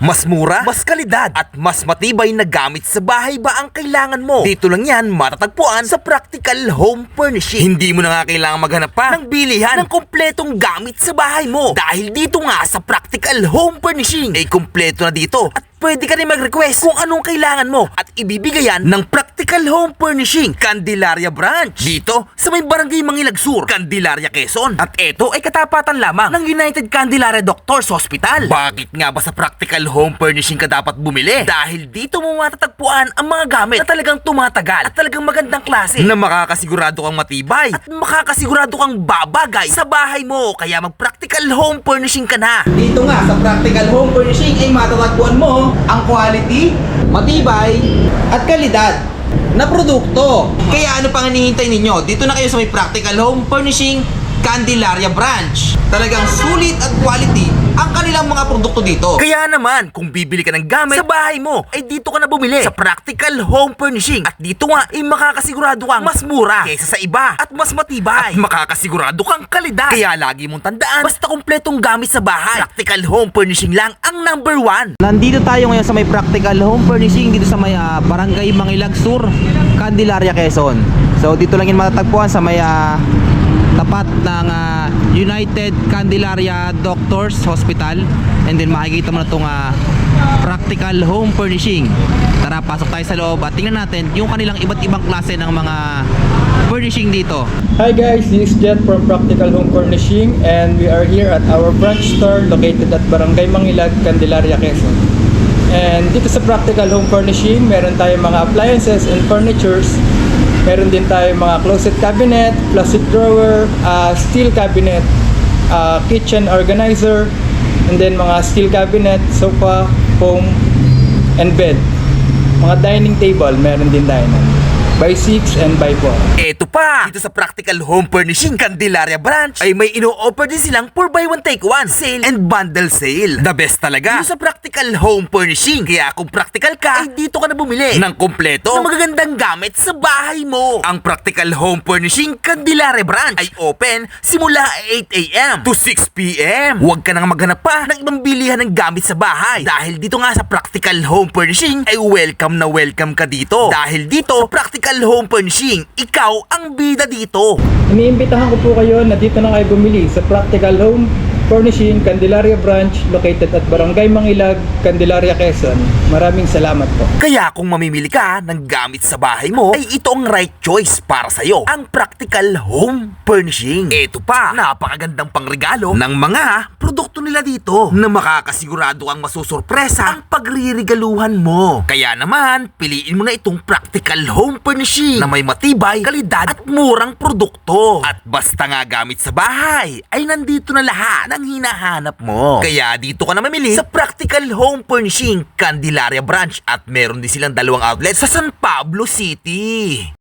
Mas mura, mas kalidad, at mas matibay na gamit sa bahay ba ang kailangan mo? Dito lang yan matatagpuan sa Practical Home Furnishing. Hindi mo na nga kailangan maghanap pa ng bilihan ng kompletong gamit sa bahay mo. Dahil dito nga sa Practical Home Furnishing, ay kompleto na dito at pwede ka rin mag-request kung anong kailangan mo at ibibigay yan ng Practical Home Furnishing Candelaria Branch dito sa may barangay Mangilag Sur, Candelaria, Quezon. At ito ay katapatan lamang ng United Candelaria Doctors Hospital. Bakit nga ba sa Practical Home Furnishing ka dapat bumili? Dahil dito mo matatagpuan ang mga gamit na talagang tumatagal at talagang magandang klase na makakasigurado kang matibay at makakasigurado kang babagay sa bahay mo. Kaya mag-Practical Home Furnishing ka na. Dito nga sa Practical Home Furnishing ay matatagpuan mo ang quality, matibay, at kalidad na produkto. Kaya ano pang hinihintay ninyo? Dito na kayo sa may Practical Home Furnishing Candelaria Branch. Talagang sulit at quality ang kanilang mga produkto dito. Kaya naman, kung bibili ka ng gamit sa bahay mo, ay dito ka na bumili sa Practical Home Furnishing. At dito nga, ay makakasigurado kang mas mura kaysa sa iba at mas matibay. At makakasigurado kang kalidad. Kaya lagi mong tandaan, basta kumpletong gamit sa bahay, Practical Home Furnishing lang ang number one. Nandito tayo ngayon sa may Practical Home Furnishing dito sa may ah, Barangay Mangilag Sur, Candelaria, Quezon. So dito lang yan matatagpuan sa may ah, tapat ng ah, United Candelaria Doctors Hospital and then makikita mo na itong ah, Practical Home Furnishing. Tara, pasok tayo sa loob at tingnan natin yung kanilang iba't ibang klase ng mga furnishing dito. Hi guys, this is Jet from Practical Home Furnishing and we are here at our branch store located at Barangay Mangilag, Candelaria, Quezon. And dito sa Practical Home Furnishing, meron tayong mga appliances and furnitures. Meron din tayong mga closet cabinet, plastic drawer, uh, steel cabinet, uh, kitchen organizer, and then mga steel cabinet, sofa, foam, and bed. Mga dining table, meron din tayo nun. By 6 and by 4. Eto pa, dito sa Practical Home Furnishing Candelaria Branch ay may ino-offer din silang 4 x 1 take 1 sale and bundle sale. The best talaga. Dito sa Practical Home Furnishing. Kaya kung practical ka, ay dito ka na bumili ng kompleto na magagandang gamit sa bahay mo. Ang Practical Home Furnishing Candelaria Branch ay open simula 8 a.m. to 6 p.m. Huwag ka nang maghanap pa ng ibang bilihan ng gamit sa bahay. Dahil dito nga sa Practical Home Furnishing ay welcome na welcome ka dito. Dahil dito, Practical Home Furnishing, ikaw ang bida dito. Iniimbitahan ko po kayo na dito na kayo bumili sa Practical Home Furnishing Candelaria Branch located at Barangay Mangilag, Candelaria, Quezon. Maraming salamat po. Kaya kung mamimili ka ng gamit sa bahay mo, ay ito ang right choice para sa'yo. Ang Practical Home Furnishing. Ito pa, napakagandang pangregalo ng mga produkto nila dito na makakasigurado kang masusurpresa ang pagririgaluhan mo. Kaya naman, piliin mo na itong Practical Home Furnishing na may matibay, kalidad at murang produkto. At basta nga gamit sa bahay, ay nandito na lahat hinahanap mo. Kaya dito ka na mamili sa Practical Home Furnishing Candelaria Branch at meron din silang dalawang outlet sa San Pablo City.